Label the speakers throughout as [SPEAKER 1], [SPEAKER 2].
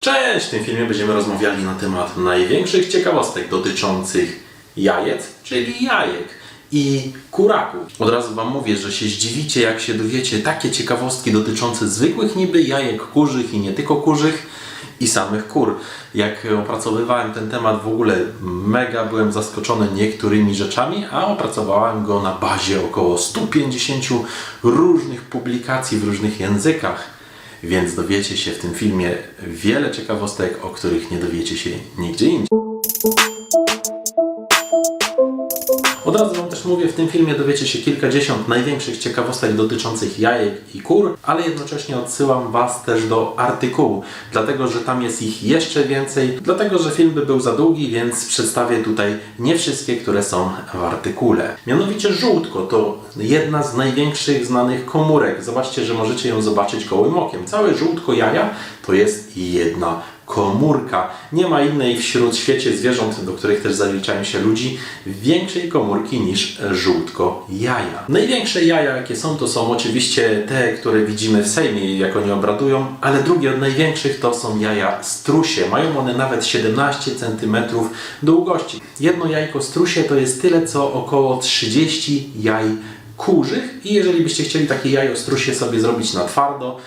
[SPEAKER 1] Cześć! W tym filmie będziemy rozmawiali na temat największych ciekawostek dotyczących jajec, czyli jajek i kuraków. Od razu Wam mówię, że się zdziwicie, jak się dowiecie takie ciekawostki dotyczące zwykłych niby jajek kurzych i nie tylko kurzych i samych kur. Jak opracowywałem ten temat w ogóle mega byłem zaskoczony niektórymi rzeczami, a opracowałem go na bazie około 150 różnych publikacji w różnych językach. Więc dowiecie się w tym filmie wiele ciekawostek, o których nie dowiecie się nigdzie indziej. Od razu Wam też mówię, w tym filmie dowiecie się kilkadziesiąt największych ciekawostek dotyczących jajek i kur, ale jednocześnie odsyłam Was też do artykułu, dlatego że tam jest ich jeszcze więcej, dlatego że film by był za długi, więc przedstawię tutaj nie wszystkie, które są w artykule. Mianowicie żółtko to jedna z największych znanych komórek. Zobaczcie, że możecie ją zobaczyć gołym okiem. Całe żółtko jaja to jest jedna komórka. Nie ma innej wśród świecie zwierząt, do których też zaliczają się ludzi, większej komórki niż żółtko jaja. Największe jaja, jakie są, to są oczywiście te, które widzimy w Sejmie, jak oni obradują, ale drugie od największych to są jaja strusie. Mają one nawet 17 cm długości. Jedno jajko strusie to jest tyle, co około 30 jaj kurzych i jeżeli byście chcieli takie jajo strusie sobie zrobić na twardo,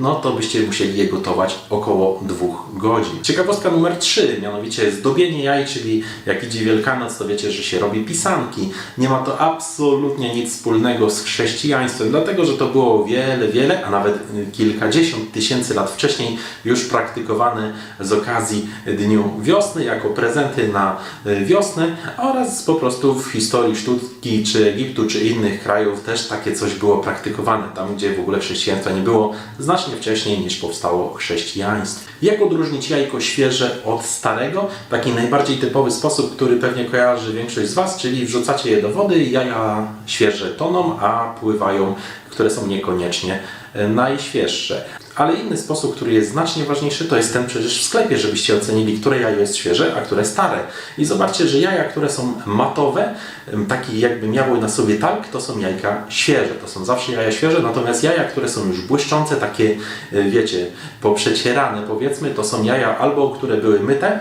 [SPEAKER 1] no to byście musieli je gotować około dwóch godzin. Ciekawostka numer 3, mianowicie zdobienie jaj, czyli jak idzie Wielkanoc, to wiecie, że się robi pisanki. Nie ma to absolutnie nic wspólnego z chrześcijaństwem, dlatego że to było wiele, wiele, a nawet kilkadziesiąt tysięcy lat wcześniej już praktykowane z okazji Dniu Wiosny, jako prezenty na yy, wiosnę oraz po prostu w historii sztuki, czy Egiptu, czy innych krajów też takie coś było praktykowane, tam gdzie w ogóle chrześcijaństwa nie było, znacznie wcześniej niż powstało chrześcijaństwo. Jak odróżnić jajko świeże od starego? Taki najbardziej typowy sposób, który pewnie kojarzy większość z Was, czyli wrzucacie je do wody, jaja świeże toną, a pływają, które są niekoniecznie e, najświeższe. Ale inny sposób, który jest znacznie ważniejszy, to jest ten przecież w sklepie, żebyście ocenili, które jajo jest świeże, a które stare. I zobaczcie, że jaja, które są matowe, takie jakby miały na sobie talk, to są jajka świeże. To są zawsze jaja świeże, natomiast jaja, które są już błyszczące, takie, e, wiecie, poprzecierane powiedzmy, to są jaja albo, które były myte,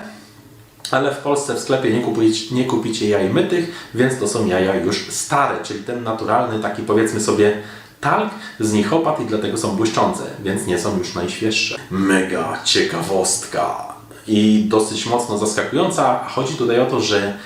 [SPEAKER 1] ale w Polsce w sklepie nie kupicie, nie kupicie jaj mytych, więc to są jaja już stare, czyli ten naturalny, taki powiedzmy sobie talk z nich opadł i dlatego są błyszczące, więc nie są już najświeższe. Mega ciekawostka i dosyć mocno zaskakująca. Chodzi tutaj o to, że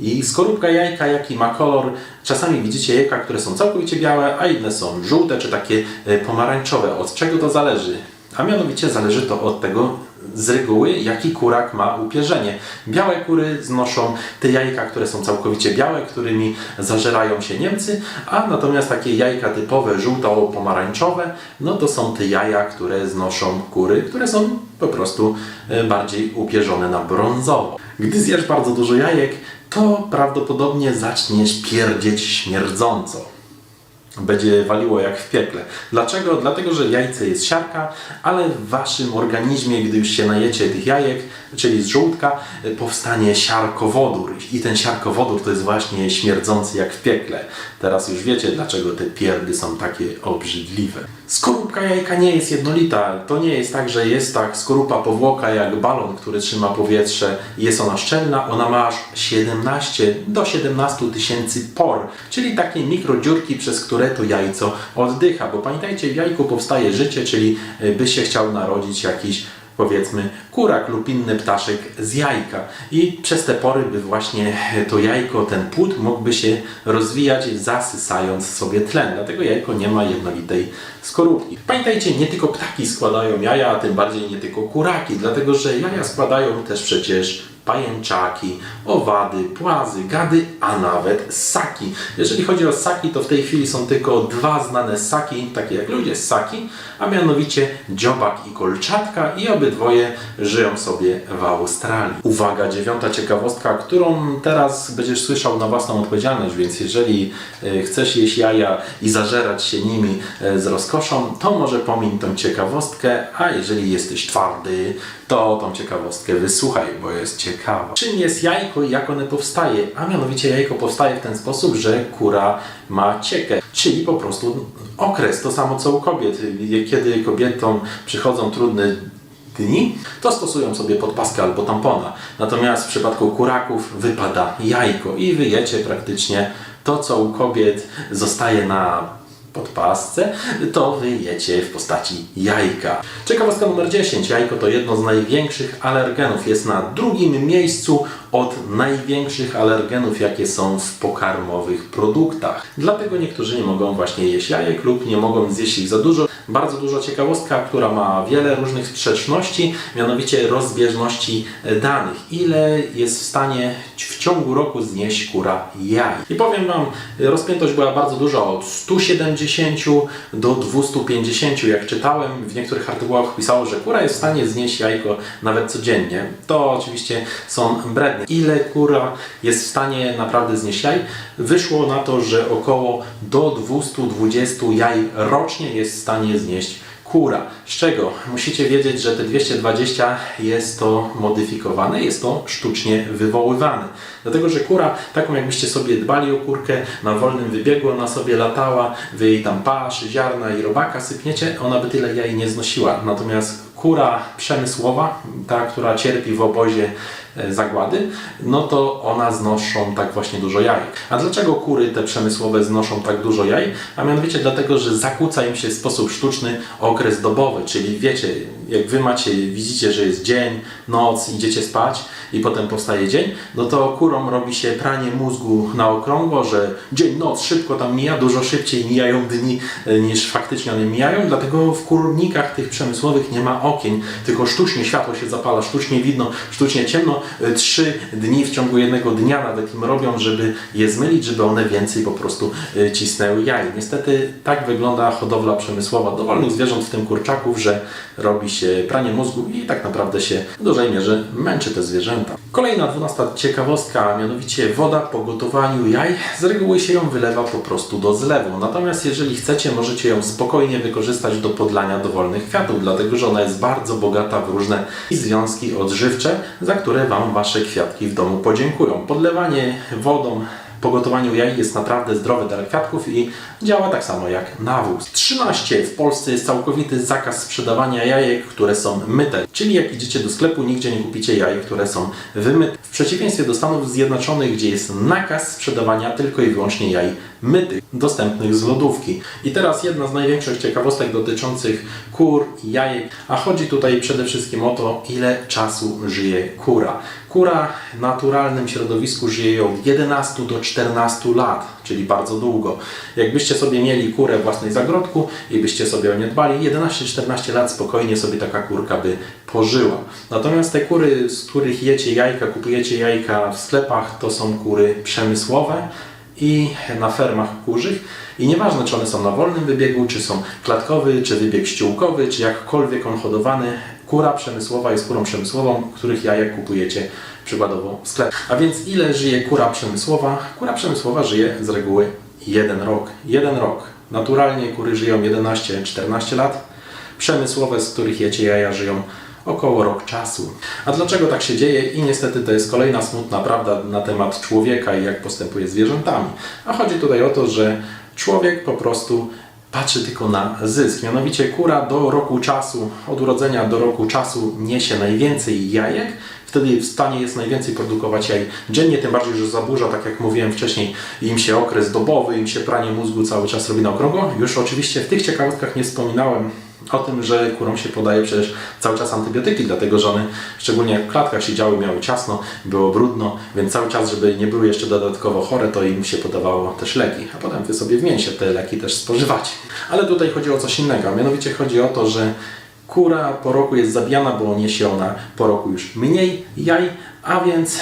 [SPEAKER 1] i skorupka jajka, jaki ma kolor, czasami widzicie jajka, które są całkowicie białe, a inne są żółte czy takie e, pomarańczowe. Od czego to zależy? A mianowicie zależy to od tego z reguły, jaki kurak ma upierzenie. Białe kury znoszą te jajka, które są całkowicie białe, którymi zażerają się Niemcy, a natomiast takie jajka typowe żółto-pomarańczowe, no to są te jaja, które znoszą kury, które są po prostu e, bardziej upierzone na brązowo. Gdy zjesz bardzo dużo jajek, to prawdopodobnie zaczniesz pierdzieć śmierdząco będzie waliło jak w piekle. Dlaczego? Dlatego, że jajce jest siarka, ale w waszym organizmie, gdy już się najecie tych jajek, czyli z żółtka, powstanie siarkowodór. I ten siarkowodór to jest właśnie śmierdzący jak w piekle. Teraz już wiecie, dlaczego te pierdy są takie obrzydliwe. Skorupka jajka nie jest jednolita. To nie jest tak, że jest tak skorupa powłoka jak balon, który trzyma powietrze i jest ona szczelna. Ona ma aż 17 do 17 tysięcy por, czyli takie mikrodziurki, przez które to jajco oddycha. Bo pamiętajcie, w jajku powstaje życie, czyli y, by się chciał narodzić jakiś powiedzmy kurak lub inny ptaszek z jajka i przez te pory by właśnie to jajko, ten płód mógłby się rozwijać zasysając sobie tlen. Dlatego jajko nie ma jednolitej skorupki. Pamiętajcie, nie tylko ptaki składają jaja, a tym bardziej nie tylko kuraki, dlatego że jaja składają też przecież pajęczaki, owady, płazy, gady, a nawet ssaki. Jeżeli chodzi o ssaki, to w tej chwili są tylko dwa znane ssaki, takie jak ludzie ssaki, a mianowicie dziobak i kolczatka i obydwoje żyją sobie w Australii. Uwaga, dziewiąta ciekawostka, którą teraz będziesz słyszał na własną odpowiedzialność, więc jeżeli e, chcesz jeść jaja i zażerać się nimi e, z rozkoszą, to może pomiń tą ciekawostkę, a jeżeli jesteś twardy, to tą ciekawostkę wysłuchaj, bo jest ciekawa. Czym jest jajko i jak one powstaje? A mianowicie jajko powstaje w ten sposób, że kura ma ciekę, czyli po prostu okres, to samo co u kobiet. Kiedy kobietom przychodzą trudne dni, to stosują sobie podpaskę albo tampona. Natomiast w przypadku kuraków wypada jajko i wyjecie praktycznie to, co u kobiet zostaje na podpasce, to wyjecie w postaci jajka. Ciekawostka numer 10. Jajko to jedno z największych alergenów. Jest na drugim miejscu od największych alergenów, jakie są w pokarmowych produktach. Dlatego niektórzy nie mogą właśnie jeść jajek lub nie mogą zjeść ich za dużo. Bardzo duża ciekawostka, która ma wiele różnych sprzeczności, mianowicie rozbieżności danych. Ile jest w stanie w ciągu roku znieść kura jaj? I powiem Wam, rozpiętość była bardzo duża, od 170 do 250. Jak czytałem, w niektórych artykułach pisało, że kura jest w stanie znieść jajko nawet codziennie. To oczywiście są brednie. Ile kura jest w stanie naprawdę znieść jaj? Wyszło na to, że około do 220 jaj rocznie jest w stanie znieść kura. Z czego? Musicie wiedzieć, że te 220 jest to modyfikowane, jest to sztucznie wywoływane. Dlatego, że kura, taką jakbyście sobie dbali o kurkę, na wolnym wybiegu ona sobie latała, wy jej tam pasz, ziarna i robaka sypniecie, ona by tyle jaj nie znosiła. Natomiast kura przemysłowa, ta, która cierpi w obozie e, zagłady, no to ona znoszą tak właśnie dużo jaj. A dlaczego kury te przemysłowe znoszą tak dużo jaj? A mianowicie dlatego, że zakłóca im się w sposób sztuczny okres dobowy, czyli wiecie, jak wy macie, widzicie, że jest dzień, noc, idziecie spać i potem powstaje dzień, no to kurom robi się pranie mózgu na okrągło, że dzień, noc szybko tam mija, dużo szybciej mijają dni e, niż faktycznie one mijają, dlatego w kurnikach tych przemysłowych nie ma okien, tylko sztucznie światło się zapala, sztucznie widno, sztucznie ciemno. E, Trzy dni w ciągu jednego dnia nawet im robią, żeby je zmylić, żeby one więcej po prostu e, cisnęły jaj. Niestety tak wygląda hodowla przemysłowa dowolnych zwierząt, w tym kurczaków, że robi się pranie mózgu i tak naprawdę się w dużej mierze męczy te zwierzęta. Kolejna dwunasta ciekawostka, a mianowicie woda po gotowaniu jaj. Z reguły się ją wylewa po prostu do zlewu. Natomiast jeżeli chcecie, możecie ją spokojnie wykorzystać do podlania dowolnych kwiatów, dlatego że ona jest bardzo bogata w różne związki odżywcze, za które Wam Wasze kwiatki w domu podziękują. Podlewanie wodą po gotowaniu jaj jest naprawdę zdrowy dla kwiatków i działa tak samo jak nawóz. 13. W Polsce jest całkowity zakaz sprzedawania jajek, które są myte. Czyli jak idziecie do sklepu, nigdzie nie kupicie jajek, które są wymyte. W przeciwieństwie do Stanów Zjednoczonych, gdzie jest nakaz sprzedawania tylko i wyłącznie jaj mytych, dostępnych z lodówki. I teraz jedna z największych ciekawostek dotyczących kur i jajek, a chodzi tutaj przede wszystkim o to, ile czasu żyje kura. Kura w naturalnym środowisku żyje od 11 do 14 lat, czyli bardzo długo. Jakbyście sobie mieli kurę w własnej zagrodku i byście sobie o nie dbali, 11-14 lat spokojnie sobie taka kurka by pożyła. Natomiast te kury, z których jecie jajka, kupujecie jajka w sklepach, to są kury przemysłowe i na fermach kurzych. I nieważne, czy one są na wolnym wybiegu, czy są klatkowy, czy wybieg ściółkowy, czy jakkolwiek on hodowany, kura przemysłowa jest kurą przemysłową, których jajek kupujecie przykładowo w sklepie. A więc ile żyje kura przemysłowa? Kura przemysłowa żyje z reguły jeden rok. Jeden rok. Naturalnie kury żyją 11-14 lat. Przemysłowe, z których jecie jaja, żyją około rok czasu. A dlaczego tak się dzieje? I niestety to jest kolejna smutna prawda na temat człowieka i jak postępuje z zwierzętami. A chodzi tutaj o to, że człowiek po prostu patrzy tylko na zysk. Mianowicie kura do roku czasu, od urodzenia do roku czasu niesie najwięcej jajek, wtedy w stanie jest najwięcej produkować jaj dziennie, tym bardziej, że zaburza, tak jak mówiłem wcześniej, im się okres dobowy, im się pranie mózgu cały czas robi na okrągło. Już oczywiście w tych ciekawostkach nie wspominałem o tym, że kurom się podaje przecież cały czas antybiotyki, dlatego że one, szczególnie jak w klatkach siedziały, miały ciasno, było brudno, więc cały czas, żeby nie były jeszcze dodatkowo chore, to im się podawało też leki, a potem Wy sobie w mięsie te leki też spożywacie. Ale tutaj chodzi o coś innego, a mianowicie chodzi o to, że kura po roku jest zabijana, bo niesie ona po roku już mniej jaj, a więc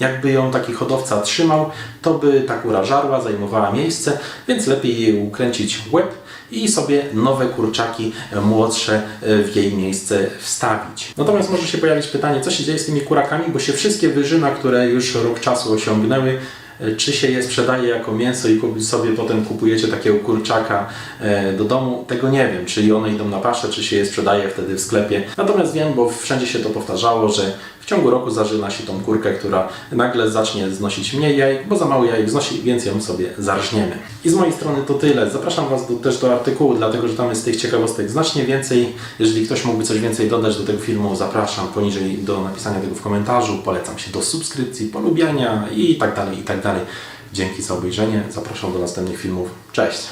[SPEAKER 1] jakby ją taki hodowca trzymał, to by ta kura żarła, zajmowała miejsce, więc lepiej jej ukręcić łeb i sobie nowe kurczaki e, młodsze e, w jej miejsce wstawić. Natomiast może się pojawić pytanie, co się dzieje z tymi kurakami, bo się wszystkie wyżyna, które już rok czasu osiągnęły, e, czy się je sprzedaje jako mięso i sobie potem kupujecie takiego kurczaka do domu, tego nie wiem, czyli one idą na paszę, czy się je sprzedaje wtedy w sklepie. Natomiast wiem, bo wszędzie się to powtarzało, że w ciągu roku zażyna się tą kurkę, która nagle zacznie znosić mniej jajek, bo za mało jajek znosi, więc ją sobie zarżniemy. I z mojej strony to tyle. Zapraszam Was do, też do artykułu, dlatego że tam jest tych ciekawostek znacznie więcej. Jeżeli ktoś mógłby coś więcej dodać do tego filmu, zapraszam poniżej do napisania tego w komentarzu. Polecam się do subskrypcji, polubiania i tak dalej, i tak dalej. Dzięki za obejrzenie. Zapraszam do następnych filmów. Cześć!